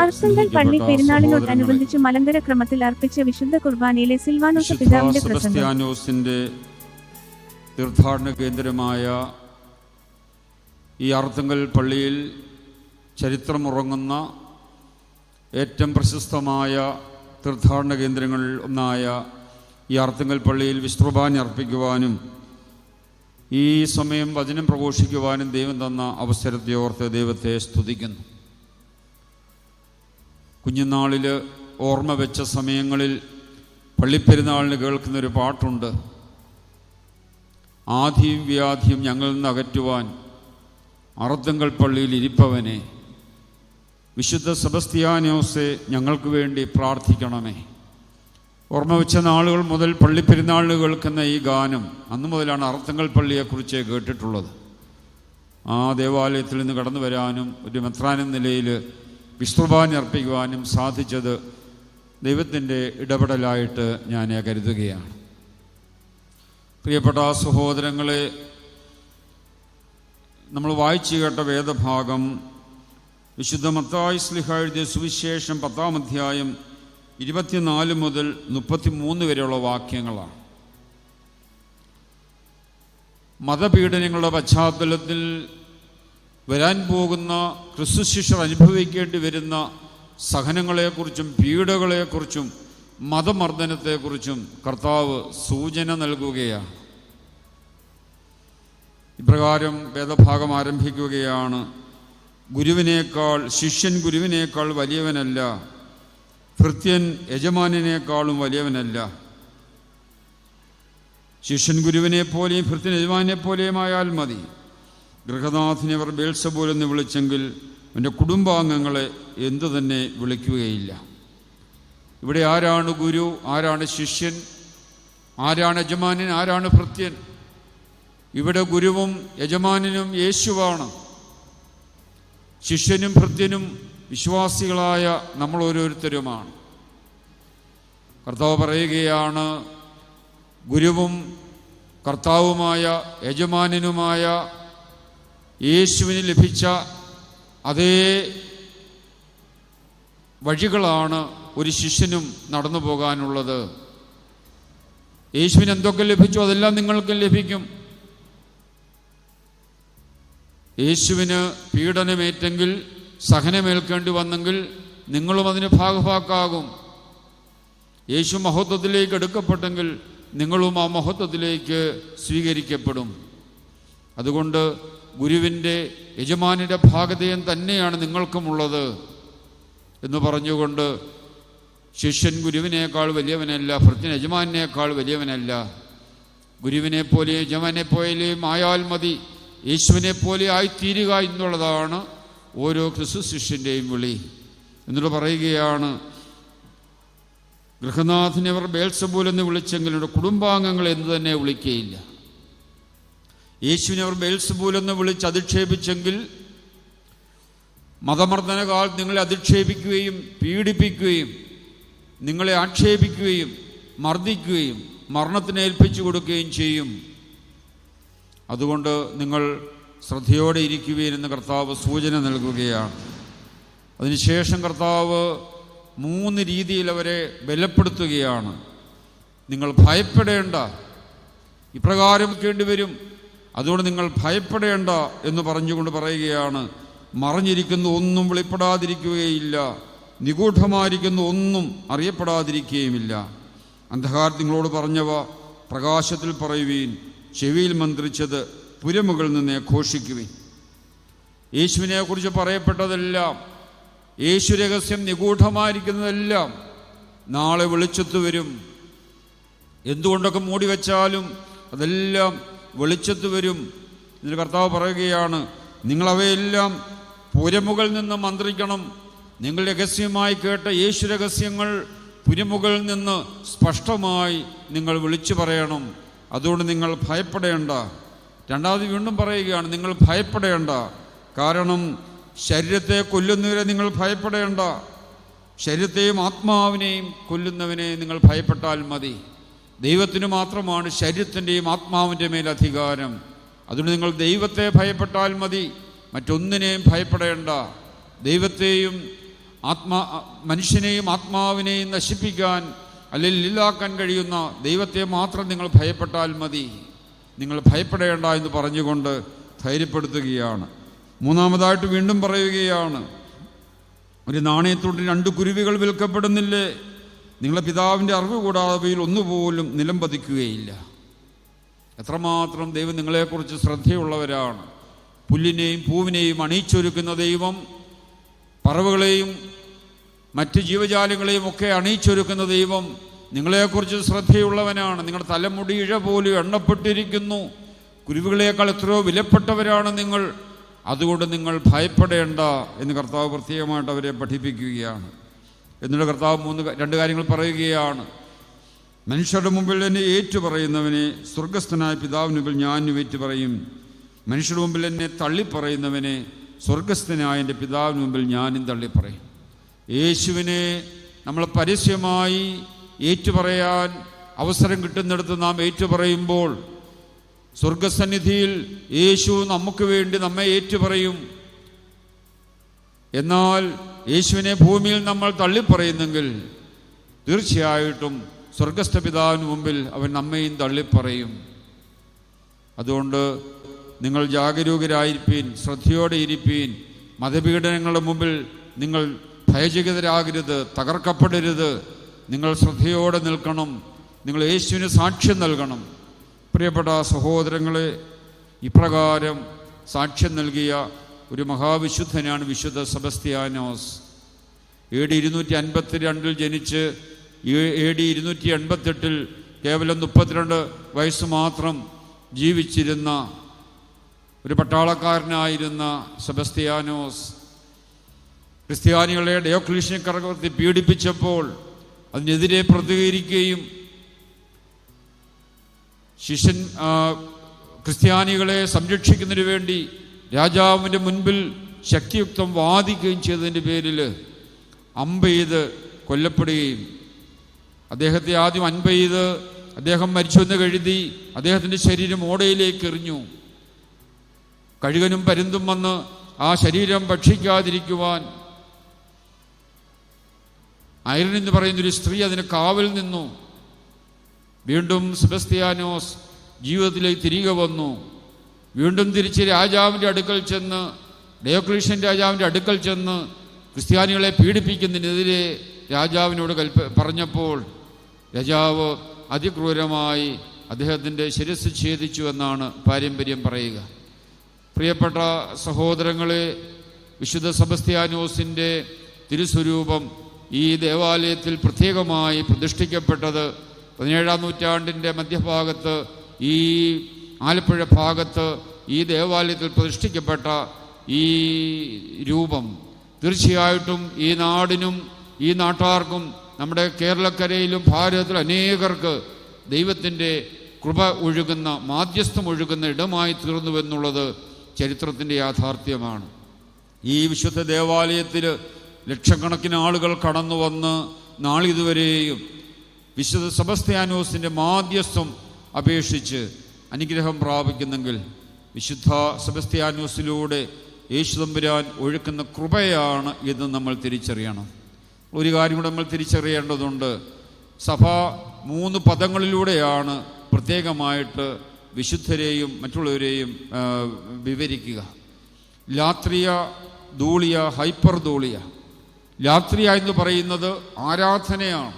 ആർസങ്കൽ പള്ളി പെരുന്നാളിനോടനുബന്ധിച്ച് മലങ്കര ക്രമത്തിൽ അർപ്പിച്ച വിശുദ്ധ കുർബാനയിലെ സിൽവാനോസ് പിതാവിന്റെ സെബസ്ത്യാനോസിന്റെ തീർത്ഥാടന കേന്ദ്രമായ ഈ ആർത്തങ്കൽ പള്ളിയിൽ ചരിത്രമുറങ്ങുന്ന ഏറ്റവും പ്രശസ്തമായ തീർത്ഥാടന കേന്ദ്രങ്ങളിൽ ഒന്നായ ഈ ആർത്തങ്കൽ പള്ളിയിൽ വിശ്രുബാനി അർപ്പിക്കുവാനും ഈ സമയം വചനം പ്രഘോഷിക്കുവാനും ദൈവം തന്ന അവസരത്തെ ഓർത്ത് ദൈവത്തെ സ്തുതിക്കുന്നു. കുഞ്ഞുനാളിൽ ഓർമ്മ വെച്ച സമയങ്ങളിൽ പള്ളിപ്പെരുന്നാളിന് കേൾക്കുന്നൊരു പാട്ടുണ്ട്. ആധിയും വ്യാധിയും ഞങ്ങളിൽ നിന്ന് അകറ്റുവാൻ അറുത്തങ്കൽ പള്ളിയിൽ ഇരിപ്പവനെ. വിശുദ്ധ സെബസ്തിയാനോസെ ഞങ്ങൾക്ക് വേണ്ടി പ്രാർത്ഥിക്കണമേ. ഓർമ്മ വെച്ച നാളുകൾ മുതൽ പള്ളിപ്പെരുന്നാളിന് കേൾക്കുന്ന ഈ ഗാനം അന്നു മുതലാണ് അറുത്തങ്കൽ പള്ളിയെക്കുറിച്ച് കേട്ടിട്ടുള്ളത്. ആ ദേവാലയത്തിൽ നിന്ന് കടന്നു വരാനും ഒരു മെത്രാനെന്ന നിലയിൽ വിശ്രുബാനി അർപ്പിക്കുവാനും സാധിച്ചത് ദൈവത്തിന്റെ ഇടപെടലായിട്ട് ഞാൻ കരുതുകയാണ്. പ്രിയപ്പെട്ട സഹോദരങ്ങളെ നമ്മൾ വായിച്ചു കേട്ട വേദഭാഗം വിശുദ്ധ മത്തായി സ്ലിഹ എഴുതിയ സുവിശേഷം പത്താം അധ്യായം ഇരുപത്തിനാല് മുതൽ മുപ്പത്തിമൂന്ന് വരെയുള്ള വാക്യങ്ങളാണ്. മതപീഡനങ്ങളുടെ പശ്ചാത്തലത്തിൽ വരാൻ പോകുന്ന ക്രിസ്തു ശിഷ്യർ അനുഭവിക്കേണ്ടി വരുന്ന സഹനങ്ങളെക്കുറിച്ചും പീഡകളെക്കുറിച്ചും മതമർദ്ദനത്തെക്കുറിച്ചും കർത്താവ് സൂചന നൽകുകയാണ്. ഇപ്രകാരം വേദഭാഗം ആരംഭിക്കുകയാണ്. ഗുരുവിനേക്കാൾ ശിഷ്യൻ ഗുരുവിനേക്കാൾ വലിയവനല്ല. ഭൃത്യൻ യജമാനിനേക്കാളും വലിയവനല്ല. ശിഷ്യൻ ഗുരുവിനെ പോലെയും ഭൃത്യൻ യജമാനെ പോലെയുമായാൽ മതി. ഗൃഹനാഥിനെ അവർ ബേൽസബോൽ എന്ന് വിളിച്ചെങ്കിൽ അവന്റെ കുടുംബാംഗങ്ങളെ എന്തു തന്നെ വിളിക്കുകയില്ല. ഇവിടെ ആരാണ് ഗുരു ആരാണ് ശിഷ്യൻ ആരാണ് യജമാനൻ ആരാണ് ഭൃത്യൻ? ഇവിടെ ഗുരുവും യജമാനനും യേശുവാണ്. ശിഷ്യനും ഭൃത്യനും വിശ്വാസികളായ നമ്മൾ ഓരോരുത്തരുമാണ്. കർത്താവ് പറയുകയാണ് ഗുരുവും കർത്താവുമായ യജമാനനുമായ യേശുവിന് ലഭിച്ച അതേ വഴികളാണ് ഒരു ശിഷ്യനും നടന്നു പോകാനുള്ളത്. യേശുവിന് എന്തൊക്കെ ലഭിച്ചു അതെല്ലാം നിങ്ങൾക്ക് ലഭിക്കും. യേശുവിന് പീഡനമേറ്റെങ്കിൽ സഹനമേൽക്കേണ്ടി വന്നെങ്കിൽ നിങ്ങളും അതിന് ഭാഗഭാക്കാകും യേശു മഹത്വത്തിലേക്ക് എടുക്കപ്പെട്ടെങ്കിൽ നിങ്ങളും ആ മഹത്വത്തിലേക്ക് സ്വീകരിക്കപ്പെടും. അതുകൊണ്ട് ഗുരുവിന്റെ യജമാനിന്റെ ഭാഗതയും തന്നെയാണ് നിങ്ങൾക്കുമുള്ളത് എന്ന് പറഞ്ഞുകൊണ്ട് ശിഷ്യൻ ഗുരുവിനേക്കാൾ വലിയവനല്ല ഭൃത്യൻ യജമാനേക്കാൾ വലിയവനല്ല. ഗുരുവിനെ പോലെ യജമാനെ ആയാൽ മതി യേശുവിനെ പോലെ ആയിത്തീരുക എന്നുള്ളതാണ് ഓരോ ക്രിസ്തു ശിഷ്യന്റെയും വിളി എന്നിട്ട് പറയുകയാണ് ഗൃഹനാഥിനെ അവർ ബേൽസബൂൽ എന്ന് വിളിച്ചെങ്കിലും കുടുംബാംഗങ്ങൾ എന്ന് തന്നെ വിളിക്കുകയില്ല യേശുവിനെ അവർ ബേൽസബൂൽ എന്ന് വിളിച്ച് അധിക്ഷേപിച്ചെങ്കിൽ മതമർദ്ദനകാൽ നിങ്ങളെ അധിക്ഷേപിക്കുകയും പീഡിപ്പിക്കുകയും നിങ്ങളെ ആക്ഷേപിക്കുകയും മർദ്ദിക്കുകയും മരണത്തിന് ഏൽപ്പിച്ചു കൊടുക്കുകയും ചെയ്യും. അതുകൊണ്ട് നിങ്ങൾ ശ്രദ്ധയോടെ ഇരിക്കുകയും എന്ന് കർത്താവ് സൂചന നൽകുകയാണ്. അതിനുശേഷം കർത്താവ് മൂന്ന് രീതിയിൽ അവരെ ബലപ്പെടുത്തുകയാണ്. നിങ്ങൾ ഭയപ്പെടേണ്ട. ഇപ്രകാരം കേണ്ടി വരും അതുകൊണ്ട് നിങ്ങൾ ഭയപ്പെടേണ്ട എന്ന് പറഞ്ഞുകൊണ്ട് പറയുകയാണ്. മറിഞ്ഞിരിക്കുന്ന ഒന്നും വെളിപ്പെടാതിരിക്കുകയില്ല. നിഗൂഢമായിരിക്കുന്ന ഒന്നും അറിയപ്പെടാതിരിക്കുകയുമില്ല. അന്ധകാരത്തിൽ നിങ്ങളോട് പറഞ്ഞവ പ്രകാശത്തിൽ പറയുവീൻ ചെവിയിൽ മന്ത്രിച്ചത് പുരമുകളിൽ നിന്ന് ഘോഷിക്കുവിൻ. യേശുവിനെക്കുറിച്ച് പറയപ്പെട്ടതെല്ലാം യേശു രഹസ്യം നിഗൂഢമായിരിക്കുന്നതെല്ലാം നാളെ വെളിച്ചത്ത് വരും. എന്തുകൊണ്ടൊക്കെ മൂടി വെച്ചാലും അതെല്ലാം വെളിച്ചത്ത് വരും. ഇതിൽ കർത്താവ് പറയുകയാണ് നിങ്ങളവയെല്ലാം പുരമുകളിൽ നിന്ന് മന്ത്രിക്കണം. നിങ്ങൾ രഹസ്യമായി കേട്ട യേശു രഹസ്യങ്ങൾ പുരമുകളിൽ നിന്ന് സ്പഷ്ടമായി നിങ്ങൾ വിളിച്ചു പറയണം. അതുകൊണ്ട് നിങ്ങൾ ഭയപ്പെടേണ്ട. രണ്ടാമത് വീണ്ടും പറയുകയാണ് നിങ്ങൾ ഭയപ്പെടേണ്ട. കാരണം ശരീരത്തെ കൊല്ലുന്നവരെ നിങ്ങൾ ഭയപ്പെടേണ്ട. ശരീരത്തെയും ആത്മാവിനെയും കൊല്ലുന്നവനെ നിങ്ങൾ ഭയപ്പെട്ടാൽ മതി. ദൈവത്തിന് മാത്രമാണ് ശരീരത്തിന്റെയും ആത്മാവിന്റെ മേൽ അധികാരം. അതുകൊണ്ട് നിങ്ങൾ ദൈവത്തെ ഭയപ്പെട്ടാൽ മതി. മറ്റൊന്നിനെയും ഭയപ്പെടേണ്ട. ദൈവത്തെയും ആത്മാ മനുഷ്യനെയും ആത്മാവിനെയും നശിപ്പിക്കാൻ അല്ലെങ്കിൽ ഇല്ലാക്കാൻ കഴിയുന്ന ദൈവത്തെ മാത്രം നിങ്ങൾ ഭയപ്പെട്ടാൽ മതി. നിങ്ങൾ ഭയപ്പെടേണ്ട എന്ന് പറഞ്ഞുകൊണ്ട് ധൈര്യപ്പെടുത്തുകയാണ്. മൂന്നാമതായിട്ട് വീണ്ടും പറയുകയാണ് ഒരു നാണയത്തോട് രണ്ട് കുരുവികൾ വിൽക്കപ്പെടുന്നില്ലേ? നിങ്ങളെ പിതാവിന്റെ അറിവ് കൂടാതെ അവയിൽ ഒന്നുപോലും നിലം പതിക്കുകയില്ല എത്രമാത്രം ദൈവം നിങ്ങളെക്കുറിച്ച് ശ്രദ്ധയുള്ളവരാണ്. പുല്ലിനെയും പൂവിനെയും അണിയിച്ചൊരുക്കുന്ന ദൈവം പറവുകളെയും മറ്റ് ജീവജാലങ്ങളെയും ഒക്കെ അണിയിച്ചൊരുക്കുന്ന ദൈവം നിങ്ങളെക്കുറിച്ച് ശ്രദ്ധയുള്ളവനാണ്. നിങ്ങളുടെ തലമുടി ഇഴ പോലും എണ്ണപ്പെട്ടിരിക്കുന്നു. കുരുവികളേക്കാൾ എത്രയോ വിലപ്പെട്ടവരാണ് നിങ്ങൾ. അതുകൊണ്ട് നിങ്ങൾ ഭയപ്പെടേണ്ട എന്ന് കർത്താവ് പ്രത്യേകമായിട്ട് അവരെ പഠിപ്പിക്കുകയാണ്. എന്നിട്ട് കർത്താവ് മൂന്ന് രണ്ട് കാര്യങ്ങൾ പറയുകയാണ്. മനുഷ്യരുടെ മുമ്പിൽ എന്നെ ഏറ്റു പറയുന്നവനെ സ്വർഗസ്ഥനായ പിതാവിന് മുമ്പിൽ ഏറ്റു പറയും മനുഷ്യരുടെ മുമ്പിൽ എന്നെ തള്ളിപ്പറയുന്നവനെ സ്വർഗസ്ഥനായ എന്റെ പിതാവിന് മുമ്പിൽ ഞാനും തള്ളിപ്പറയും. യേശുവിനെ നമ്മൾ പരസ്യമായി ഏറ്റുപറയാൻ അവസരം കിട്ടുന്നിടത്ത് നാം ഏറ്റുപറയുമ്പോൾ സ്വർഗസന്നിധിയിൽ യേശു നമുക്ക് വേണ്ടി നമ്മെ ഏറ്റുപറയും. എന്നാൽ യേശുവിനെ ഭൂമിയിൽ നമ്മൾ തള്ളിപ്പറയുന്നെങ്കിൽ തീർച്ചയായിട്ടും സ്വർഗസ്ഥ പിതാവിന് മുമ്പിൽ അവൻ നമ്മയും തള്ളിപ്പറയും. അതുകൊണ്ട് നിങ്ങൾ ജാഗരൂകരായിരിപ്പീൻ ശ്രദ്ധയോടെ ഇരിപ്പീൻ മതപീഡനങ്ങളുടെ മുമ്പിൽ നിങ്ങൾ ഭയചകിതരാകരുത് തകർക്കപ്പെടരുത്. നിങ്ങൾ ശ്രദ്ധയോടെ നിൽക്കണം നിങ്ങൾ യേശുവിന് സാക്ഷ്യം നൽകണം. പ്രിയപ്പെട്ട സഹോദരങ്ങളെ ഇപ്രകാരം സാക്ഷ്യം നൽകിയ ഒരു മഹാവിശുദ്ധനാണ് വിശുദ്ധ സെബസ്ത്യാനോസ്. എ ഡി ഇരുന്നൂറ്റി അൻപത്തി രണ്ടിൽ ജനിച്ച് എ ഡി ഇരുന്നൂറ്റി എൺപത്തെട്ടിൽ കേവലം മുപ്പത്തിരണ്ട് വയസ്സ് മാത്രം ജീവിച്ചിരുന്ന ഒരു പട്ടാളക്കാരനായിരുന്ന സെബസ്ത്യാനോസ്. ക്രിസ്ത്യാനികളെ ഡയോക്ലീഷ്യൻ കറകത്തി പീഡിപ്പിച്ചപ്പോൾ അതിനെതിരെ പ്രതികരിക്കുകയും ശിഷ്യൻ ക്രിസ്ത്യാനികളെ സംരക്ഷിക്കുന്നതിന് വേണ്ടി രാജാവിന്റെ മുൻപിൽ ശക്തിയുക്തം വാദിക്കുകയും ചെയ്തതിന്റെ പേരിൽ അമ്പെയ്ത് കൊല്ലപ്പെടുകയും. അദ്ദേഹത്തെ ആദ്യം അൻപെയ്ത് അദ്ദേഹം മരിച്ചുവെന്ന് കഴുതി അദ്ദേഹത്തിന്റെ ശരീരം ഓടയിലേക്ക് എറിഞ്ഞു. കഴുകനും പരുന്തും വന്ന് ആ ശരീരം ഭക്ഷിക്കാതിരിക്കുവാൻ ഐറൻ എന്ന് പറയുന്നൊരു സ്ത്രീ അതിന് കാവൽ നിന്നു. വീണ്ടും സെബസ്ത്യാനോസ് ജീവിതത്തിലേക്ക് തിരികെ വന്നു. വീണ്ടും തിരിച്ച് രാജാവിന്റെ അടുക്കൽ ചെന്ന് ഡയോക്ലീഷ്യൻ രാജാവിന്റെ അടുക്കൽ ചെന്ന് ക്രിസ്ത്യാനികളെ പീഡിപ്പിക്കുന്നതിനെതിരെ രാജാവിനോട് കൽപ്പ പറഞ്ഞപ്പോൾ രാജാവ് അതിക്രൂരമായി അദ്ദേഹത്തിന്റെ ശിരസ് ഛേദിച്ചു എന്നാണ് പാരമ്പര്യം പറയുക. പ്രിയപ്പെട്ട സഹോദരങ്ങളെ വിശുദ്ധ സെബസ്ത്യാനോസിന്റെ തിരുസ്വരൂപം ഈ ദേവാലയത്തിൽ പ്രത്യേകമായി പ്രതിഷ്ഠിക്കപ്പെട്ടത് പതിനേഴാം നൂറ്റാണ്ടിന്റെ മധ്യഭാഗത്ത് ഈ ആലപ്പുഴ ഭാഗത്ത് ഈ ദേവാലയത്തിൽ പ്രതിഷ്ഠിക്കപ്പെട്ട ഈ രൂപം തീർച്ചയായിട്ടും ഈ നാടിനും ഈ നാട്ടാർക്കും നമ്മുടെ കേരളക്കരയിലും ഭാരതത്തിൽ അനേകർക്ക് ദൈവത്തിന്റെ കൃപ ഒഴുകുന്ന മാധ്യസ്ഥം ഒഴുകുന്ന ഇടമായി തീർന്നുവെന്നുള്ളത് ചരിത്രത്തിന്റെ യാഥാർത്ഥ്യമാണ്. ഈ വിശുദ്ധ ദേവാലയത്തിൽ ലക്ഷക്കണക്കിന് ആളുകൾ കടന്നു വന്ന് നാളിതുവരെയും വിശുദ്ധ സെബസ്ത്യാനോസിന്റെ മാധ്യസ്ഥം അപേക്ഷിച്ച് അനുഗ്രഹം പ്രാപിക്കുന്നെങ്കിൽ വിശുദ്ധ സെബസ്ത്യാനൂസിലൂടെ യേശു തമ്പുരാൻ ഒഴുക്കുന്ന കൃപയാണ് ഇത് നമ്മൾ തിരിച്ചറിയണം. ഒരു കാര്യം കൂടെ നമ്മൾ തിരിച്ചറിയേണ്ടതുണ്ട്. സഭ മൂന്ന് പദങ്ങളിലൂടെയാണ് പ്രത്യേകമായിട്ട് വിശുദ്ധരെയും മറ്റുള്ളവരെയും വിവരിക്കുക. ലാത്രിയ ധൂളിയ ഹൈപ്പർ ധൂളിയ. ലാത്രിയ എന്ന് പറയുന്നത് ആരാധനയാണ്.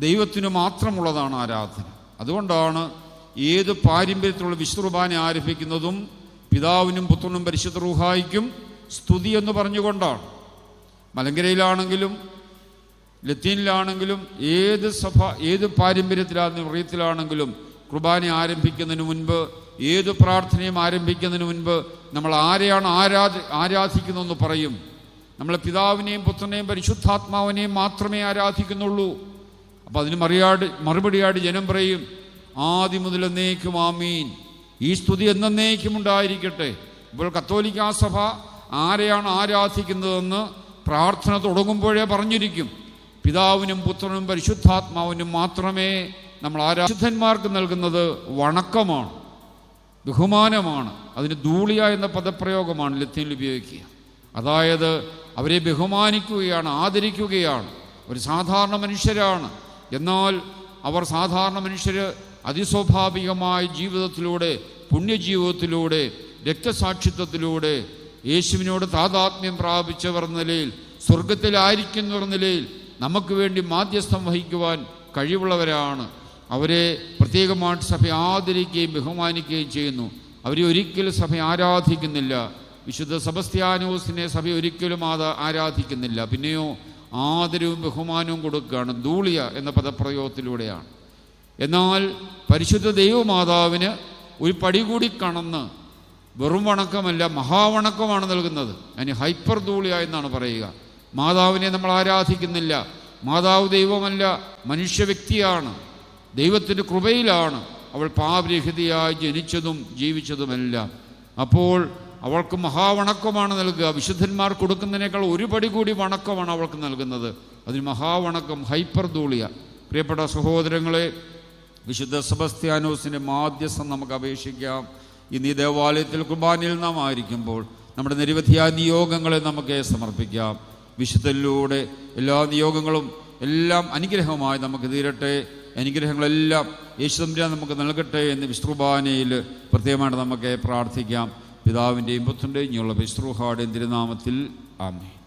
ദൈവത്തിന് മാത്രമുള്ളതാണ് ആരാധന. അതുകൊണ്ടാണ് ഏത് പാരമ്പര്യത്തിലുള്ള വിശ്രുബാന ആരംഭിക്കുന്നതും പിതാവിനും പുത്രനും പരിശുദ്ധ റൂഹായിക്കും സ്തുതി എന്ന് പറഞ്ഞുകൊണ്ടാണ്. മലങ്കരയിലാണെങ്കിലും ലത്തീനിലാണെങ്കിലും ഏത് സഭ ഏത് പാരമ്പര്യത്തിലാണെങ്കിലും റിയത്തിലാണെങ്കിലും കുർബാന ആരംഭിക്കുന്നതിന് മുൻപ് ഏത് പ്രാർത്ഥനയും ആരംഭിക്കുന്നതിന് മുൻപ് നമ്മൾ ആരെയാണ് ആരാധ ആരാധിക്കുന്നതെന്ന് പറയും. നമ്മൾ പിതാവിനെയും പുത്രനെയും പരിശുദ്ധാത്മാവിനെയും മാത്രമേ ആരാധിക്കുന്നുള്ളൂ. അപ്പോൾ അതിന് മറിയാട് മറുപടിയായിട്ട് ജനം പറയും ആദ്യം മുതൽ എന്നേക്കും ആമീൻ. ഈ സ്തുതി എന്നേക്കും ഉണ്ടായിരിക്കട്ടെ. ഇപ്പോൾ കത്തോലിക്കാ സഭ ആരെയാണ് ആരാധിക്കുന്നതെന്ന് പ്രാർത്ഥന തുടങ്ങുമ്പോഴേ പറഞ്ഞിരിക്കും. പിതാവിനും പുത്രനും പരിശുദ്ധാത്മാവിനും മാത്രമേ നമ്മൾ ആരാധന്മാർക്ക് നൽകുന്നത് വണക്കമാണ്. ബഹുമാനമാണ്. അതിന് ധൂളിയ എന്ന പദപ്രയോഗമാണ് ലത്തീനിൽ ഉപയോഗിക്കുക. അതായത് അവരെ ബഹുമാനിക്കുകയാണ് ആദരിക്കുകയാണ്. ഒരു സാധാരണ മനുഷ്യരാണ്. എന്നാൽ അവർ സാധാരണ മനുഷ്യർ അതിസ്വാഭാവികമായ ജീവിതത്തിലൂടെ പുണ്യജീവിതത്തിലൂടെ രക്തസാക്ഷിത്വത്തിലൂടെ യേശുവിനോട് താതാത്മ്യം പ്രാപിച്ചവർ നിലയിൽ സ്വർഗത്തിലായിരിക്കുന്നവർ നിലയിൽ നമുക്ക് വേണ്ടി മാധ്യസ്ഥം വഹിക്കുവാൻ കഴിവുള്ളവരാണ്. അവരെ പ്രത്യേകമായിട്ട് സഭ ആദരിക്കുകയും ബഹുമാനിക്കുകയും ചെയ്യുന്നു. അവരെ ഒരിക്കലും സഭ ആരാധിക്കുന്നില്ല. വിശുദ്ധ സബസ്ത്യാനോസിനെ സഭ ഒരിക്കലും ആദ ആരാധിക്കുന്നില്ല. പിന്നെയോ ആദരവും ബഹുമാനവും കൊടുക്കുകയാണ്. ധൂളിയ എന്ന പദപ്രയോഗത്തിലൂടെയാണ്. എന്നാൽ പരിശുദ്ധ ദൈവമാതാവിന് ഒരു പടി കൂടി കണന്ന് വെറും വണക്കമല്ല മഹാവണക്കമാണ് നൽകുന്നത്. അതിന് ഹൈപ്പർ ധൂളിയ എന്നാണ് പറയുക. മാതാവിനെ നമ്മൾ ആരാധിക്കുന്നില്ല. മാതാവ് ദൈവമല്ല മനുഷ്യ വ്യക്തിയാണ്. ദൈവത്തിന്റെ കൃപയിലാണ് അവൾ പാപരഹിതയായി ജനിച്ചതും ജീവിച്ചതുമെല്ലാം. അപ്പോൾ അവൾക്ക് മഹാവണക്കമാണ് നൽകുക. വിശുദ്ധന്മാർ കൊടുക്കുന്നതിനേക്കാൾ ഒരു പടി കൂടി വണക്കമാണ് അവൾക്ക് നൽകുന്നത്. അതിന് മഹാവണക്കം ഹൈപ്പർ ധൂളിയ. പ്രിയപ്പെട്ട സഹോദരങ്ങളെ വിശുദ്ധ സെബസ്ത്യാനോസിന്റെ മാധ്യസ്ഥം നമുക്ക് അപേക്ഷിക്കാം. ഇന്ന് ഈ ദേവാലയത്തിൽ കുർബാനയിൽ നാം ആയിരിക്കുമ്പോൾ നമ്മുടെ നിരവധിയായ നിയോഗങ്ങളെ നമുക്ക് സമർപ്പിക്കാം. വിശുദ്ധയിലൂടെ എല്ലാ നിയോഗങ്ങളും എല്ലാം അനുഗ്രഹമായി നമുക്ക് തീരട്ടെ. അനുഗ്രഹങ്ങളെല്ലാം യേശുദമ്പുരാൻ നമുക്ക് നൽകട്ടെ എന്ന് വിശ്രുബാനയിൽ പ്രത്യേകമായിട്ട് നമുക്ക് പ്രാർത്ഥിക്കാം. പിതാവിന്റെയും പുത്രന്റെയും ഇനിയുള്ള വിശ്രുഹാടെയും തിരുനാമത്തിൽ ആമേ